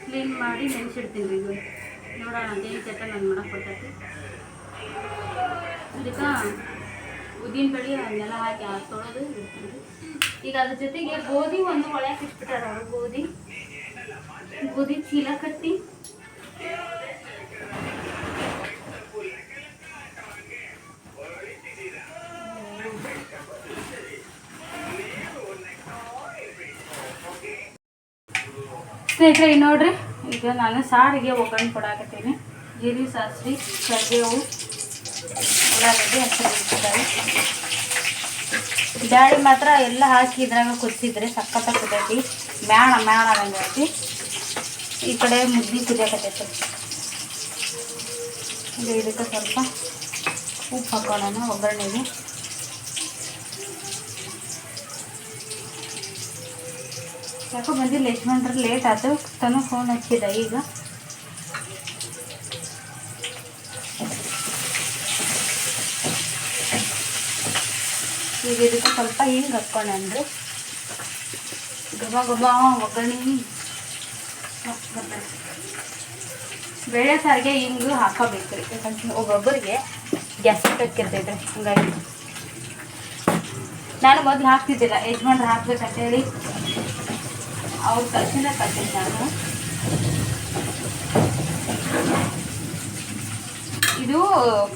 ಕ್ಲೀನ್ ಮಾಡಿ ನೆನೆಸಿಡ್ತೀನಿ ರೀ ನೋಡೋಣ, ಅದೇನು ನಾನು ಮಾಡೋಕ್ಕೆ ಕೊಡ್ತೈತಿ ಅದಕ್ಕೆ ಉದ್ದಿನ ಬೇಳೆ ಅದನ್ನೆಲ್ಲ ಹಾಕಿ ತೊಳೆದು ಈಗ ಅದ್ರ ಜೊತೆಗೆ ಗೋಧಿ ಒಂದು ಒಳಗೆ ಇಟ್ಬಿಟ್ಟಾರ ಅವರು, ಗೋಧಿ. ಗೋಧಿ ಚೀಲ ಕಟ್ಟಿ. ಸ್ನೇಹಿತರೆ ನೋಡ್ರಿ, ಈಗ ನಾನು ಸಾರಿಗೆ ಒಗ್ಗರಣೆ ಕೊಡಾಕತ್ತೀನಿ. ಜೀರಿಗೆ ಸಾಸಿವೆ, ಕರಿಬೇವು. ಬ್ಯಾಳಿ ಮಾತ್ರ ಎಲ್ಲ ಹಾಕಿ ಇದ್ರಾಗ ಕುದಿಸಿದ್ರೆ ಸಕ್ಕತ್ತ ಕುದೈತಿ ಮ್ಯಾಣ ಮ್ಯಾಣ ಬಂದೈತಿ ಈ ಕಡೆ ಮುದ್ದೆ ಕುದಿಯಾಕತ್ತೈತಿ. ಇದಕ್ಕೆ ಸ್ವಲ್ಪ ಉಪ್ಪು ಹಾಕೋಣ ಒಗ್ಗರಣೆಗೆ. ಯಾಕೋ ಬಂದಿಲ್ಲ, ಯಜಮಾನ್ರು ಲೇಟ್ ಆಯ್ತು ತನಕ ಫೋನ್ ಹಚ್ಚಿದ ಈಗ. ಈಗ ಇದಕ್ಕೆ ಸ್ವಲ್ಪ ಹಿಂಗೆ ಹಾಕ್ಕೊಂಡ್ರೆ ಗಬ ಗಬ ಒಗ್ಗರಣೆ. ಬೇಳೆ ಸಾರಿಗೆ ಹಿಂಗೆ ಹಾಕೋಬೇಕು ರೀ. ಯಾಕಂದ್ರೆ ಒಬ್ಬೊಬ್ಬರಿಗೆ ಗ್ಯಾಸ್ ಕಕ್ಕಿರ್ತೈತೆ ಹಂಗಾಗಿ ನಾನು ಮೊದಲು ಹಾಕ್ತಿದ್ದಿಲ್ಲ. ಯಜಮಾನ್ರು ಹಾಕ್ಬೇಕಂತೇಳಿ ಅವ್ರ ಕಲ್ಸಿಂದ ಕಲ್ತೀನಿ ನಾನು. ಇದು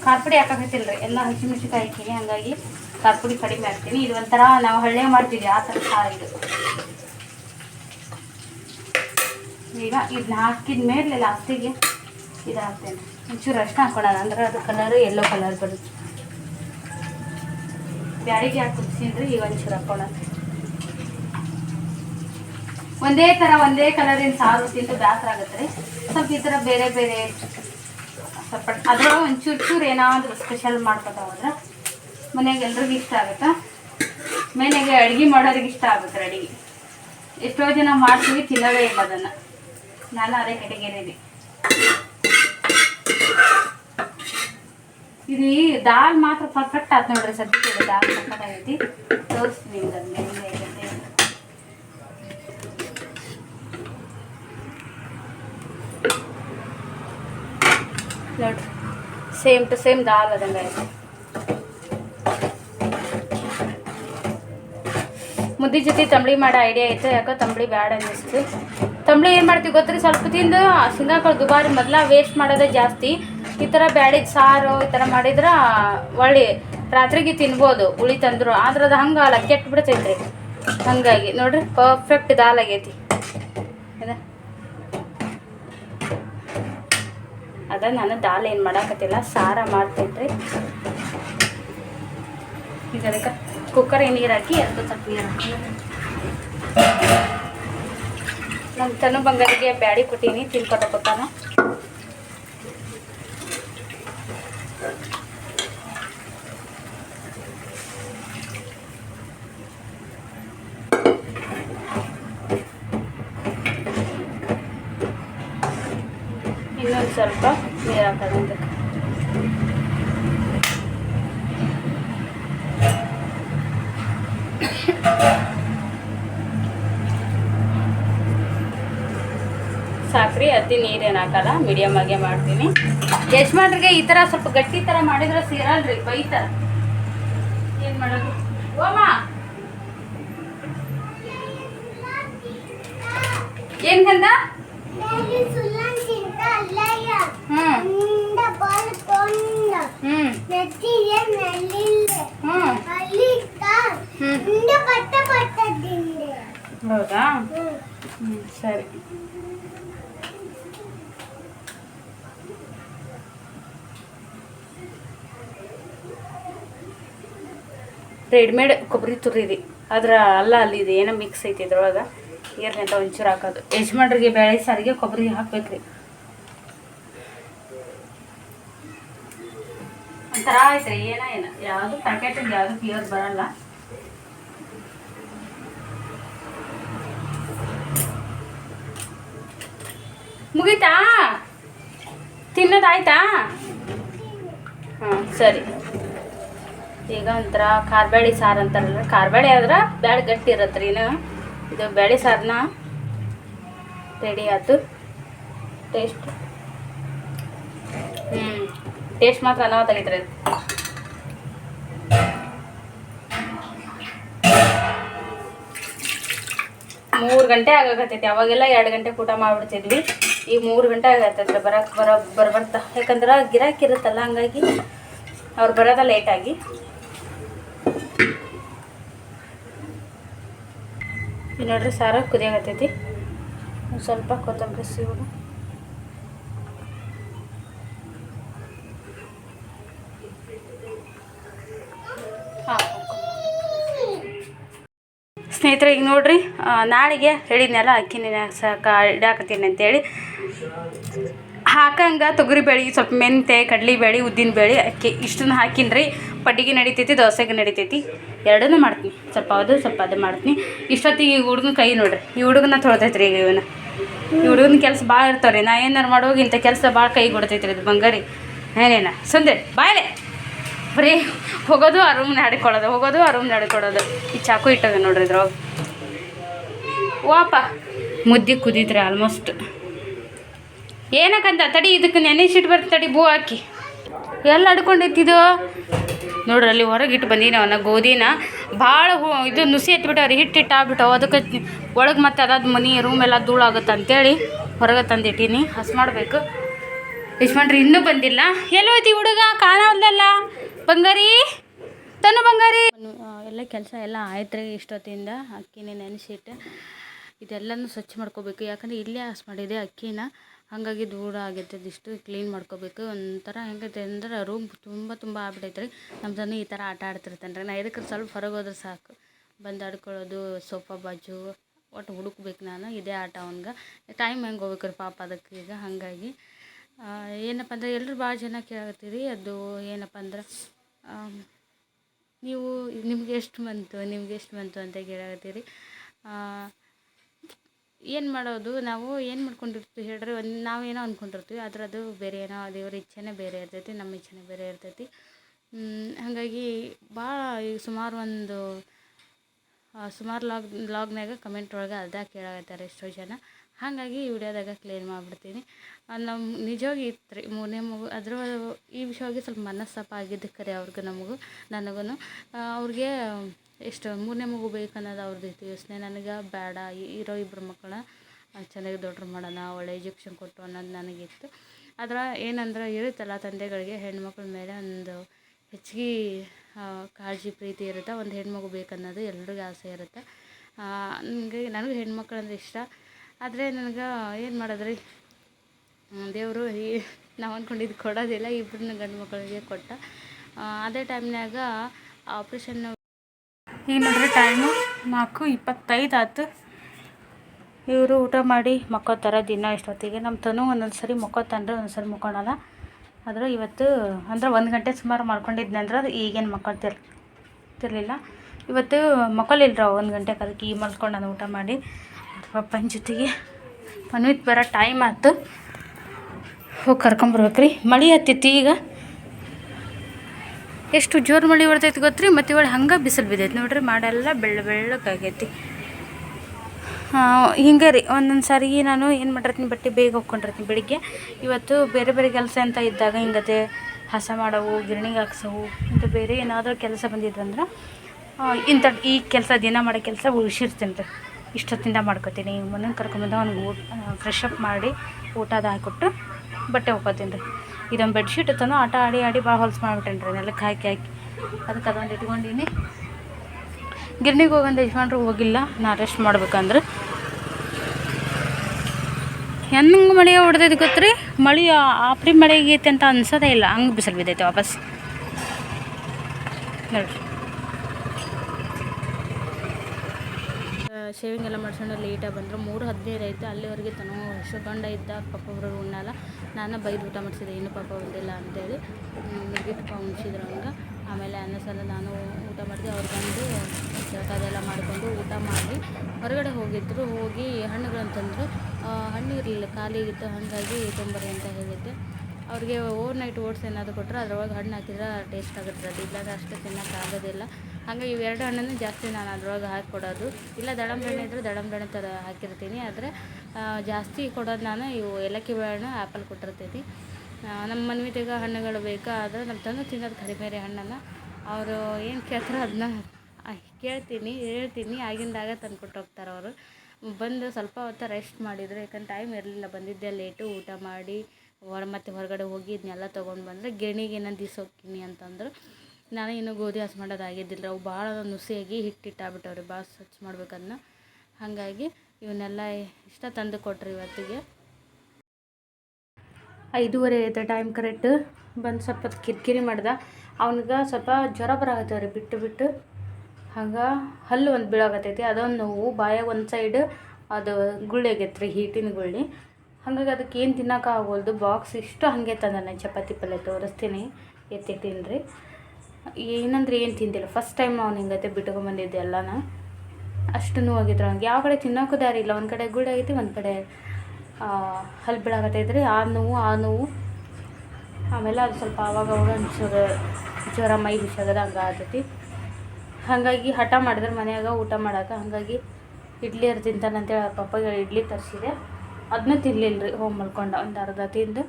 ಖಾರ ಪುಡಿ ಹಾಕಕತ್ತಿಲ್ಲ ರೀ ಎಲ್ಲ ಹಸಿಮೆಣಸಿಕಾಯಿ ಹಾಕಿನಿ. ಹಂಗಾಗಿ ಖಾರ ಪುಡಿ ಕಡಿಮೆ ಹಾಕ್ತೀನಿ. ಇದು ಒಂಥರ ನಾವು ಹಳ್ಳೆ ಮಾಡ್ತೀವಿ ಆ ಥರ ಖಾರ ಇದು. ಈಗ ಇದನ್ನ ಹಾಕಿದ ಮೇಲೆ ಲಾಸ್ಟಿಗೆ ಇದು ಹಾಕ್ತೇನೆ ಒಂಚೂರು ಅಷ್ಟು ಹಾಕೊಳ್ಳೋಣ ಅಂದ್ರೆ ಅದು ಕಲರ್ ಎಲ್ಲೋ ಕಲರ್ ಬರುತ್ತೆ. ಬ್ಯಾಡಿಗೆ ಹಾಕಿ ಕುದಿಸಿದ್ರೆ ಈಗ ಒಂಚೂರು ಹಾಕೊಳ್ಳೋಣ ಒಂದೇ ಥರ, ಒಂದೇ ಕಲರಿನ ಸಾರು ತಿಂದು ಬೇಸರ ಆಗುತ್ತೆ ರೀ. ಸ್ವಲ್ಪ ಈ ಥರ ಬೇರೆ ಬೇರೆ ಸ್ವಲ್ಪ ಅದರ ಒಂಚೂರು ಚೂರು ಏನಾದರೂ ಸ್ಪೆಷಲ್ ಮಾಡ್ಕೊತಾ ಹೋದ್ರೆ ಮನೆಗೆ ಎಲ್ರಿಗೂ ಇಷ್ಟ ಆಗುತ್ತಾ? ಮನೆಗೆ ಅಡುಗೆ ಮಾಡೋರಿಗೆ ಇಷ್ಟ ಆಗುತ್ತೆ ಅಡುಗೆ? ಎಷ್ಟೋ ಜನ ಮಾಡ್ತೀವಿ, ತಿನ್ನೋದೇ ಇಲ್ಲ ಅದನ್ನು. ನಾನು ಅದೇ ಕೆಟಗರಿ ಇದು ದಾಲ್ ಮಾತ್ರ ಪರ್ಫೆಕ್ಟ್ ಆಯ್ತು ನೋಡ್ರಿ ಸದ್ಯಕ್ಕೆ ದಾಲ್ ಆಗೈತಿ ತೋರಿಸ್ತೀನಿ ಅದನ್ನ ನೋಡ್ರಿ. ಸೇಮ್ ಟು ಸೇಮ್ ದಾಲ್ ಅದಂಗೆ ಐತೆ. ಮುದ್ದೆ ಜೊತೆ ತಂಬಳಿ ಮಾಡೋ ಐಡಿಯಾ ಐತೆ. ಯಾಕೋ ತಂಬಳಿ ಬ್ಯಾಡ ಅನ್ನಿಸ್ತು. ತಂಬಳಿ ಏನು ಮಾಡ್ತೀವಿ ಗೊತ್ತ್ರಿ? ಸ್ವಲ್ಪ ತಿಂದು ಶೇಂಗಾಕಾಳು ದುಬಾರಿ ಮೊದಲ ವೇಸ್ಟ್ ಮಾಡೋದೇ ಜಾಸ್ತಿ. ಈ ಥರ ಬ್ಯಾಡಿದ ಸಾರು ಈ ಥರ ಮಾಡಿದ್ರೆ ಒಳ್ಳೆ ರಾತ್ರಿಗೆ ತಿನ್ಬೋದು ಉಳಿ ತಂದ್ರು. ಆದ್ರೆ ಅದು ಹಂಗೆ ಅಲ್ಲ ಕೆಟ್ಟು ಬಿಡ್ತೈತ್ರಿ ಹಾಗಾಗಿ ನೋಡ್ರಿ ಪರ್ಫೆಕ್ಟ್ ದಾಲ್ ಆಗೈತಿ. ಅದ. ನಾನು ದಾಲ್ ಏನು ಮಾಡಾಕತ್ತಿಲ್ಲ, ಸಾರ ಮಾಡ್ತೈತ್ರಿ ಈಗ ಅದಕ್ಕೆ ಕುಕ್ಕರ್ ನೀರು ಹಾಕಿ ಅದಕ್ಕೆ ಸ್ವಲ್ಪ ನೀರು ಹಾಕಿ ನಮ್ಮ ತನು ಬಂಗಾರಿಗೆ ಬ್ಯಾಡಿ ಕೊಟ್ಟೀನಿ ತಿನ್ಕೊತ ಕೊಟ್ಟಾನ ಇನ್ನೊಂದು ಸ್ವಲ್ಪ ನೀರು ಹಾಕೋಣ ಅದಕ್ಕೆ ಫ್ರೀ ಅತಿ ನೀರೇನು ಹಾಕಲ್ಲ ಮೀಡಿಯಮ್ ಆಗಿ ಮಾಡ್ತೀನಿ. ಯಜಮಾನ್ರಿಗೆ ಈ ಥರ ಸ್ವಲ್ಪ ಗಟ್ಟಿ ಥರ ಮಾಡಿದ್ರೆ ಸೇರಲ್ರಿ ಬೈತಾರ. ಏನು ಮಾಡೋದು? ಓಮ! ಏನು ಗಂಧ? ಹೌದಾ? ಸರಿ. ರೆಡಿಮೇಡ್ ಕೊಬ್ಬರಿ ತುರಿರಿ ಅದ್ರ ಅಲ್ಲ ಅಲ್ಲಿ ಇದು ಏನೋ ಮಿಕ್ಸ್ ಐತಿ ಇದ್ರೊಳಗೆ. ಏರ್ಲಿ ಅಂತ ಒಂಚೂರು ಹಾಕೋದು. ಯಜಮಾನ್ರಿಗೆ ಬೇಳೆ ಸಾರಿಗೆ ಕೊಬ್ಬರಿ ಹಾಕ್ಬೇಕ್ರಿ ಒಂಥರ ಐತ್ರಿ ಏನ ಏನ. ಯಾವುದು ಪ್ಯಾಕೆಟಿಂದ ಯಾವುದು ಪ್ಯೂರ್ ಬರಲ್ಲ. ಮುಗೀತಾ? ತಿನ್ನೋದಾಯ್ತಾ ಹಾಂ ಸರಿ. ಈಗ ಒಂಥರ ಖಾರಬೇಳೆ ಸಾರು ಅಂತಾರಲ್ಲ ಖಾರಬೇಳೆ ಆದ್ರೆ ಬ್ಯಾಳೆ ಗಟ್ಟಿ ಇರತ್ತೆ ರೀ ಇದು ಬೇಳೆ ಸಾರನ್ನ ರೆಡಿ ಆಯ್ತು. ಟೇಸ್ಟ್ ಹ್ಞೂ ಟೇಸ್ಟ್ ಮಾತ್ರ ಅನಾವತ್ತಾಗೈತ್ರಿ ಅದು. ಮೂರು ಗಂಟೆ ಆಗಾಕತ್ತೈತಿ. ಅವಾಗೆಲ್ಲ ಎರಡು ಗಂಟೆ ಊಟ ಮಾಡಿಬಿಡ್ತಿದ್ವಿ. ಈಗ ಮೂರು ಗಂಟೆ ಆಗತ್ತೈತ್ರಿ ಬರಕ್ಕೆ ಬರೋ ಬರ್ಬರ್ತಾ. ಯಾಕಂದ್ರೆ ಗಿರಾಕಿ ಇರುತ್ತಲ್ಲ, ಹಂಗಾಗಿ ಅವ್ರು ಬರೋದ ಲೇಟಾಗಿ ನೋಡ್ರಿ ಸಾರು ಕುದಿಯಾಗತ್ತೈತಿ ಸ್ವಲ್ಪ ಕೊತ್ತಂಬರಿ ಸೀಡು ಸ್ನೇಹಿತರೆ, ಈಗ ನೋಡ್ರಿ ನಾಳೆಗೆ ಹೇಳಿದ್ನಲ್ಲ ಅಕ್ಕಿ ಸಾಕ ಇಡಾಕತ್ತೀನಿ ಅಂತೇಳಿ. ಹಾಕಂಗ ತೊಗರಿ ಬೇಳೆ, ಸ್ವಲ್ಪ ಮೆಂತೆ, ಕಡ್ಲಿ ಬೇಳೆ, ಉದ್ದಿನ ಬೇಳೆ ಅಕ್ಕಿ, ಇಷ್ಟನ್ನ ಹಾಕಿನ್ರಿ ಪಡ್ಡಿಗೆ ನಡಿತೈತಿ, ದೋಸೆಗೆ ನಡಿತೈತಿ. ಎರಡನ್ನೂ ಮಾಡ್ತೀನಿ. ಸ್ವಲ್ಪ ಅದು ಸ್ವಲ್ಪ ಅದು ಮಾಡ್ತೀನಿ. ಇಷ್ಟೊತ್ತಿಗೆ ಈ ಹುಡುಗನ ಕೈ ನೋಡ್ರಿ. ಈ ಹುಡುಗನ ತೊಳ್ದೈತ್ರಿ ಈಗ ಇವನ. ಈ ಹುಡುಗನ ಕೆಲಸ ಭಾಳ ಇರ್ತಾವ್ರಿ. ನಾ ಏನಾರು ಮಾಡುವಾಗ ಇಂಥ ಕೆಲಸ ಭಾಳ ಕೈ ಕೊಡ್ತೈತ್ರಿ ಅದು ಬಂಗಾರಿ. ಏನೇನ? ಸುಂದ್ರೆ ಬಾಯಲೆ ಬರೀ ಹೋಗೋದು ಆ ರೂಮ್ನ ಹೋಗೋದು ಆ ರೂಮ್ನ ಈ ಚಾಕು ಇಟ್ಟದ ನೋಡ್ರಿ ಇದ್ರೊಳಗೆ. ವಾಪ. ಮುದ್ದೆ ಕುದೀತ್ರಿ ಆಲ್ಮೋಸ್ಟ್ ಏನಕ್ಕಂತ ತಡಿ, ಇದಕ್ಕೆ ನೆನೆಸಿಟ್ಟು ಬರ್ತ ತಡಿ, ಬೂ ಹಾಕಿ. ಎಲ್ಲ ಅಡ್ಕೊಂಡೈತಿದು ನೋಡ್ರಿ, ಅಲ್ಲಿ ಹೊರಗೆ ಇಟ್ಟು ಬಂದೀನಿ ಅವನ ಗೋಧಿನ. ಭಾಳ ಹೂ ಇದು ನುಸಿ ಎತ್ಬಿಟ್ಟವ್ರಿ ಹಿಟ್ಟು ಹಿಟ್ಟು ಆಗ್ಬಿಟ್ಟವು ಅದಕ್ಕೆ ಒಳಗೆ ಮತ್ತೆ ಅದಾದ ಮನೆ ರೂಮ್ ಎಲ್ಲ ಧೂಳಾಗುತ್ತೆ ಅಂತೇಳಿ ಹೊರಗೆ ತಂದಿಟ್ಟೀನಿ. ಹಸ್ ಮಾಡಬೇಕು. ಯಜಮಾನ್ರಿ, ಇನ್ನೂ ಬಂದಿಲ್ಲ. ಎಲ್ಲೋಯ್ತಿ ಹುಡುಗ? ಕಾಣವಲ್ದಲ್ಲ ಬಂಗಾರಿ? ತನು ಬಂಗಾರಿ. ಎಲ್ಲ ಕೆಲಸ ಎಲ್ಲ ಆಯ್ತು ರೀ ಇಷ್ಟೊತ್ತಿಂದ. ಅಕ್ಕಿನೇ ನೆನೆಸಿಟ್ಟು. ಇದೆಲ್ಲನೂ ಸ್ವಚ್ಛ ಮಾಡ್ಕೋಬೇಕು. ಯಾಕಂದರೆ ಇಲ್ಲೇ ಹಸ್ ಮಾಡಿದೆ ಅಕ್ಕಿನ. ಹಾಗಾಗಿ ದೂರ ಆಗೈತೆ ಇಷ್ಟು ಕ್ಲೀನ್ ಮಾಡ್ಕೋಬೇಕು. ಒಂಥರ ಹೆಂಗೈತೆ ಅಂದ್ರೆ ರೂಮ್ ತುಂಬ ತುಂಬ ಆಗ್ಬಿಟ್ಟೈತೆ ರೀ. ನಮ್ಮ ಜನ ಈ ಥರ ಆಟ ಆಡ್ತಿರ್ತಾನೆ ರೀ. ನಾ ಇದಕ್ಕೆ ಸ್ವಲ್ಪ ಹೊರಗೆ ಹೋದ್ರೆ ಸಾಕು. ಬಂದು ಆಡ್ಕೊಳ್ಳೋದು, ಸೋಫಾ ಬಾಜು, ಒಟ್ಟು ಹುಡುಕ್ಬೇಕು ನಾನು. ಇದೇ ಆಟ ಅವ್ನ್ಗೆ. ಟೈಮ್ ಹೆಂಗೆ ಹೋಗ್ಬೇಕು ರೀ ಪಾಪ ಅದಕ್ಕೆ ಈಗ, ಹಾಗಾಗಿ. ಏನಪ್ಪ ಅಂದ್ರೆ ಎಲ್ಲರೂ ಭಾಳ ಜನ ಕೇಳ್ತೀರಿ. ಅದು ಏನಪ್ಪ ಅಂದ್ರೆ ನೀವು, ನಿಮ್ಗೆ ಎಷ್ಟು ಬಂತು, ನಿಮ್ಗೆ ಎಷ್ಟು ಬಂತು ಅಂತ ಕೇಳತ್ತೀರಿ ಏನು ಮಾಡೋದು? ನಾವು ಏನು ಮಾಡ್ಕೊಂಡಿರ್ತೀವಿ ಹೇಳ್ರಿ? ಒಂದು ನಾವೇನೋ ಅಂದ್ಕೊಂಡಿರ್ತೀವಿ ಆದ್ರೆ ಅದು ಬೇರೆ ಏನೋ ದೇವ್ರ ಇಚ್ಛೆನೇ ಬೇರೆ ಇರ್ತೈತಿ, ನಮ್ಮ ಇಚ್ಛೆನೇ ಬೇರೆ ಇರ್ತೈತಿ. ಹಾಗಾಗಿ ಭಾಳ ಈಗ ಸುಮಾರು ಒಂದು ಸುಮಾರು ಲಾಗ್ ಲಾಗ್ನಾಗ ಕಮೆಂಟ್ ಒಳಗೆ ಅದ ಕೇಳಾಗತ್ತಾರೆ ಎಷ್ಟೋ ಜನ. ಹಾಗಾಗಿ ಈ ವಿಡಿಯೋದಾಗ ಕ್ಲಿಯರ್ ಮಾಡಿಬಿಡ್ತೀನಿ. ನಮ್ಮ ನಿಜವಾಗಿ ಇತ್ತು ರೀ ಮೂರನೇ ಮಗು ಅದ್ರ, ಈ ವಿಷಯವಾಗಿ ಸ್ವಲ್ಪ ಮನಸ್ಸಪ್ಪ ಆಗಿದ್ದಕ್ಕೆ ರೀ ಅವ್ರಿಗೂ ನಮಗೂ ನನಗೂ ಅವ್ರಿಗೆ ಎಷ್ಟು ಮೂರನೇ ಮಗು ಬೇಕನ್ನೋದು ಅವ್ರದ್ದು ಇತ್ತು. ಯೋಚನೆ ನನಗೆ ಬೇಡ. ಇರೋ ಇಬ್ಬರು ಮಕ್ಕಳ ಚೆನ್ನಾಗಿ ದೊಡ್ಡರು ಮಾಡೋಣ, ಒಳ್ಳೆ ಎಜುಕೇಷನ್ ಕೊಟ್ಟು ಅನ್ನೋದು ನನಗಿತ್ತು. ಆದ್ರೆ ಏನಂದ್ರೆ ಇರುತ್ತಲ್ಲ ತಂದೆಗಳಿಗೆ ಹೆಣ್ಮಕ್ಳ ಮೇಲೆ ಒಂದು ಹೆಚ್ಚಿಗೆ ಕಾಳಜಿ ಪ್ರೀತಿ ಇರುತ್ತೆ. ಒಂದು ಹೆಣ್ಮಗು ಬೇಕನ್ನೋದು ಎಲ್ರಿಗೂ ಆಸೆ ಇರುತ್ತೆ. ನನಗೆ ನನಗೆ ಹೆಣ್ಮಕ್ಳು ಅಂದ್ರೆ ಇಷ್ಟ. ಆದರೆ ನನಗೆ ಏನು ಮಾಡೋದ್ರಿ? ದೇವರು ಈ, ನಾವು ಅಂದ್ಕೊಂಡಿದ್ದು ಕೊಡೋದಿಲ್ಲ ಇಬ್ಬರನ್ನ ಗಂಡು ಮಕ್ಕಳಿಗೆ ಕೊಟ್ಟ ಅದೇ ಟೈಮ್ನಾಗ ಆಪ್ರೇಷನ್ ಈಗ ನೋಡ್ರಿ ಟೈಮು ನಾಲ್ಕು ಇಪ್ಪತ್ತೈದು ಆಯ್ತು. ಇವರು ಊಟ ಮಾಡಿ ಮಕ್ಕೋತಾರ ದಿನ ಇಷ್ಟೊತ್ತಿಗೆ ನಮ್ಮ ತನು ಒಂದೊಂದು ಸರಿ ಮಕ್ಕೋತಾನ್ರಿ, ಒಂದೊಂದು ಸರಿ ಮಕ್ಕೊಳಲ್ಲ. ಆದ್ರೆ ಇವತ್ತು ಅಂದ್ರೆ ಒಂದು ಗಂಟೆ ಸುಮಾರು ಮಾಡ್ಕೊಂಡಿದ್ನಂದ್ರೆ ಅದು ಈಗೇನು ಮಕ್ಕೊಳ್ತಿರ್ ತಿರ್ಲಿಲ್ಲ. ಇವತ್ತು ಮಕ್ಕೊಲಿಲ್ರ ಒಂದು ಗಂಟೆ ಅದಕ್ಕೆ ಈ ಮಲ್ಕೊಂಡು ನಾನು ಊಟ ಮಾಡಿ. ಪಪ್ಪನ ಜೊತೆಗೆ ಪನ್ವಿತ್ ಬರೋ ಟೈಮ್ ಆಯ್ತು. ಹೋಗಿ ಕರ್ಕೊಂಬರ್ಬೇಕ್ರಿ ಮಳೆ ಹತ್ತಿತ್ತು ಈಗ. ಎಷ್ಟು ಜೋರು ಮಳೆ ಬರ್ತೈತಿ ಗೊತ್ತ್ರಿ? ಮತ್ತು ಇವಳು ಹಂಗೆ ಬಿಸಿಲು ಬಿದ್ದೈತಿ ನೋಡ್ರಿ, ಮಾಡೆಲ್ಲ ಬೆಳ್ಳ ಬೆಳ್ಳಗಾಗೈತಿ. ಹಿಂಗೆ ರೀ, ಒಂದೊಂದು ಸಾರಿ ನಾನು ಏನು ಮಾಡಿರ್ತೀನಿ, ಬಟ್ಟೆ ಬೇಗ ಹೋಗ್ಕೊಂಡಿರ್ತೀನಿ ಬೆಳಿಗ್ಗೆ. ಇವತ್ತು ಬೇರೆ ಬೇರೆ ಕೆಲಸ ಅಂತ ಇದ್ದಾಗ ಹಿಂಗತೆ ಹಸ ಮಾಡೋವು, ಗಿರಣಿಗೆ ಹಾಕ್ಸವು ಇಂಥ ಬೇರೆ ಏನಾದರೂ ಕೆಲಸ ಬಂದಿದ್ರಂದ್ರೆ ಇಂಥ ಈ ಕೆಲಸ, ದಿನ ಮಾಡೋ ಕೆಲಸ ಉಳಿಸಿರ್ತೀನಿ ರೀ. ಇಷ್ಟೊತ್ತಿಂದ ಮಾಡ್ಕೊತೀನಿ. ಮನೆಗೆ ಕರ್ಕೊಂಬಂದ ಅವ್ನಿಗೆ ಊಟ ಫ್ರೆಶ್ ಅಪ್ ಮಾಡಿ ಊಟದ ಹಾಕ್ಕೊಟ್ಟು ಬಟ್ಟೆ ಹೋಗ್ಕೋತೀನಿ ರೀ. ಇದೊಂದು ಬೆಡ್ಶೀಟ್ ಇತ್ತನೋ ಆಟ ಆಡಿ ಆಡಿ ಭಾಳ ಹೊಲ್ಸು ಮಾಡ್ಬಿಟ್ಟೇನೆ ರೀ ನೆಲಕ್ಕೆ ಹಾಕಿ ಹಾಕಿ. ಅದಕ್ಕೆ ಅದೊಂದು ಇಟ್ಕೊಂಡಿನಿ. ಗಿರ್ನಿಗೆ ಹೋಗಂದು ಯಜಮಾನ್ರು ಹೋಗಿಲ್ಲ, ನಾ ರೆಸ್ಟ್ ಮಾಡ್ಬೇಕಂದ್ರೆ. ಹೆಂಗೆ ಮಳೆ ಹೊಡೆದೈತಿ ಗೊತ್ತ್ರಿ? ಮಳೆ ಆಪ್ರಿ ಮಳೆ ಆಗೈತೆ ಅಂತ ಅನ್ಸೋದೇ ಇಲ್ಲ, ಹಂಗೆ ಬಿಸಿಲು ಬಿದ್ದೈತೆ ವಾಪಸ್. ನೋಡ್ರಿ. ಶೇವಿಂಗ್ ಎಲ್ಲ ಮಾಡ್ಸ್ಕೊಂಡು ಲೇಟಾಗಿ ಬಂದರು. ಮೂರು ಹದಿನೈದು ಆಯ್ತು. ಅಲ್ಲಿವರೆಗೆ ತನೋ ಶುಗಂಡ ಇದ್ದ ಪಾಪ ಒಬ್ಬರು ಉಣ್ಣಲ್ಲ ನಾನು ಬೈದು ಊಟ ಮಾಡಿಸಿದೆ. ಏನು ಪಾಪ ಬಂದಿಲ್ಲ ಅಂತೇಳಿ. ಗಿಫ್ಟ್ ಉಣ್ಸಿದ್ರು ಹಂಗೆ. ಆಮೇಲೆ ಅನ್ನ ಸಲ ನಾನು ಊಟ ಮಾಡಿದೆ. ಅವ್ರು ಬಂದು ಅದೆಲ್ಲ ಮಾಡಿಕೊಂಡು ಊಟ ಮಾಡಿ ಹೊರಗಡೆ ಹೋಗಿದ್ರು. ಹೋಗಿ ಹಣ್ಣುಗಳನ್ನು ತಂದರು. ಹಣ್ಣು ಇರಲಿಲ್ಲ. ಖಾಲಿ ಇತ್ತು. ಹಾಗಾಗಿ ತೊಂಬರಿ ಅಂತ ಹೇಳಿದ್ದೆ. ಅವ್ರಿಗೆ ಓವರ್ ನೈಟ್ ಓಟ್ಸ್ ಏನಾದರೂ ಕೊಟ್ಟರೆ ಅದ್ರೊಳಗೆ ಹಣ್ಣು ಹಾಕಿದ್ರೆ ಟೇಸ್ಟ್ ಆಗುತ್ತೆ. ಅದು ಇಲ್ಲಾಂದ್ರೆ ಅಷ್ಟು ತಿನ್ನೋಕೆ ಆಗೋದಿಲ್ಲ. ಹಾಗೆ ಇವೆರಡು ಹಣ್ಣನ್ನು ಜಾಸ್ತಿ ನಾನು ಅದ್ರೊಳಗೆ ಹಾಕಿ ಕೊಡೋದು ಇಲ್ಲ ಹಣ್ಣು ಇದ್ದರೆ ದಾಳಂಬ್ರಿ ಥರ ಹಾಕಿರ್ತೀನಿ. ಆದರೆ ಜಾಸ್ತಿ ಕೊಡೋದು ನಾನು ಇವು ಏಲಕ್ಕಿ ಹಣ್ಣು ಆ್ಯಪಲ್ ಕೊಟ್ಟಿರ್ತೀನಿ. ನಮ್ಮ ಮನ್ವಿತಿಗೆ ಹಣ್ಣುಗಳು ಬೇಕಾ ಆದರೆ ನಮ್ಮ ತಂದು ತಿನ್ನೋದು ಕಡಿಮೆ ಹಣ್ಣನ್ನು. ಅವರು ಏನು ಕೇಳ್ತಾರೋ ಅದನ್ನ ಕೇಳ್ತೀನಿ, ಹೇಳ್ತೀನಿ. ಆಗಿಂದಾಗ ತಂದು ಕೊಟ್ಟು ಹೋಗ್ತಾರೆ ಅವರು. ಬಂದು ಸ್ವಲ್ಪ ಹೊತ್ತು ರೆಸ್ಟ್ ಮಾಡಿದರು, ಯಾಕಂದ್ರೆ ಟೈಮ್ ಇರಲಿಲ್ಲ. ಬಂದಿದ್ದೆ ಲೇಟು ಊಟ ಮಾಡಿ, ಹೊರ ಮತ್ತೆ ಹೊರಗಡೆ ಹೋಗಿ ಇದನ್ನೆಲ್ಲ ತೊಗೊಂಡು ಬಂದರೆ ಗೆಣಿಗೆ ನಾನು ಅಂತಂದ್ರು. ನಾನು ಇನ್ನೂ ಗೋಧಿ ಹಸಿ ಮಾಡೋದು ಆಗಿದ್ದಿಲ್ಲ. ಅವು ಭಾಳ ನುಸಿಯಾಗಿ ಹಿಟ್ಟಿಟ್ಟಾಗ್ಬಿಟ್ಟವ್ರಿ. ಭಾಳ ಸ್ವಚ್ಛ ಮಾಡ್ಬೇಕನ್ನ ಹಾಗಾಗಿ ಇವನ್ನೆಲ್ಲ ಇಷ್ಟ ತಂದು ಕೊಟ್ರಿ ಇವತ್ತಿಗೆ. ಐದೂವರೆ ಐತೆ ಟೈಮ್ ಕರೆಕ್ಟ್ ಬಂದು ಸ್ವಲ್ಪ ಕಿರಿಕಿರಿ ಮಾಡ್ದೆ. ಅವ್ನಿಗೆ ಸ್ವಲ್ಪ ಜ್ವರ ಬರಾಗತ್ತವ್ರಿ ಬಿಟ್ಟು ಬಿಟ್ಟು. ಹಂಗೆ ಹಲ್ಲು ಒಂದು ಬೀಳಾಕತ್ತೈತಿ. ಅದೊಂದು ನೋವು, ಬಾಯಾಗ ಒಂದು ಸೈಡ್ ಅದು ಗುಳ್ಳಿ ಆಗೈತೆ ರೀ ಹೀಟಿನ ಗುಳ್ಳಿ. ಹಾಗಾಗಿ ಅದಕ್ಕೆ ಏನು ತಿನ್ನೋಕ್ಕಾಗೋಲ್ದು ಬಾಕ್ಸ್ ಇಷ್ಟು ಹಾಗೆ ತಂದಾನೆ. ಚಪಾತಿ ಪಲ್ಯ ತೋರಿಸ್ತೀನಿ. ಎತ್ತಿಟ್ಟಿನಿ ರೀ ಏನಂದ್ರೆ ಏನು ತಿಂದಿಲ್ಲ. ಫಸ್ಟ್ ಟೈಮ್ ಅವ್ನು ಹಿಂಗತೆ ಬಿಟ್ಕೊಂಬಂದಿದ್ದೆ ಎಲ್ಲನ. ಅಷ್ಟು ನೋವಾಗಿದ್ರು ಅವ್ನಿಗೆ. ಯಾವ ಕಡೆ ತಿನ್ನೋಕ್ಕೂ ದಾರಿ ಇಲ್ಲ. ಒಂದು ಕಡೆ ಗುಳ್ಳಿ ಆಗೈತಿ ಒಂದು ಕಡೆ ಹಲ್ಲು ಬೀಳಾಕತ್ತೈತ್ರಿ ಆ ನೋವು ಆ ನೋವು. ಆಮೇಲೆ ಅದು ಸ್ವಲ್ಪ ಆವಾಗ ಅವಾಗ ಜ್ವರ ಜ್ವರ, ಮೈ ಬಿಸಾಗದ ಹಂಗೆ ಹಾಗಾಗಿ ಹಠ ಮಾಡಿದ್ರೆ ಮನೆಯಾಗ ಊಟ ಮಾಡೋಕೆ ಹಾಗಾಗಿ ಇಡ್ಲಿ ಅರ್ ತಿಂತಾನಂತೇಳಿ ಅವ್ರ ಪಪ್ಪಗೆ ಇಡ್ಲಿ ತರಿಸಿದೆ. ಅದನ್ನ ತಿನ್ನಲಿಲ್ಲ ರೀ ಮಲ್ಕೊಂಡ. ಒಂದು ಅರ್ಧ ತಿಂದು.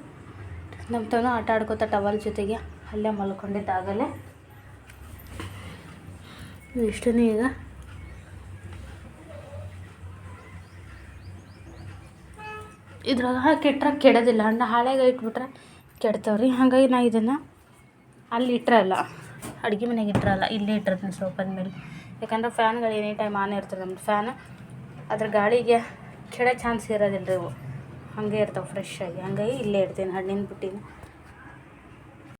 ನಮ್ಮ ತನೂ ಆಟ ಆಡ್ಕೋತ ಟವಲ್ ಜೊತೆಗೆ ಅಲ್ಲೇ ಮಲ್ಕೊಂಡಿದ್ದಾಗಲೇ ಇಷ್ಟೇ ಈಗ. ಇದ್ರಾಗ ಹಾಕಿಟ್ರೆ ಕೆಡೋದಿಲ್ಲ. ಹಣ್ಣು ಹಾಳೆಗೆ ಇಟ್ಬಿಟ್ರೆ ಕೆಡ್ತಾವ್ರಿ. ಹಾಗಾಗಿ ನಾ ಇದನ್ನು ಅಲ್ಲಿ ಇಟ್ರಲ್ಲ. ಅಡುಗೆ ಮನೆಗೆ ಇಟ್ರಲ್ಲ. ಇಲ್ಲೇ ಇಟ್ಟಿರ್ತೀನಿ ಸೋಪದ ಮೇಲೆ ಯಾಕಂದ್ರೆ ಫ್ಯಾನ್ಗಳು ಎನಿ ಟೈಮ್ ಆನ್ ಇರ್ತದೆ ನಮ್ದು ಫ್ಯಾನ್ ಅದ್ರ ಗಾಳಿಗೆ ಕೆಡೋ ಚಾನ್ಸ್ ಇರೋದಿಲ್ಲ ರೀ ಇವು. ಹಾಗೆ ಇರ್ತಾವೆ ಫ್ರೆಶ್ ಆಗಿ. ಹಾಗಾಗಿ ಇಲ್ಲೇ ಇಡ್ತೀನಿ. ಹಣ್ಣಿನ ಬುಟ್ಟಿನ.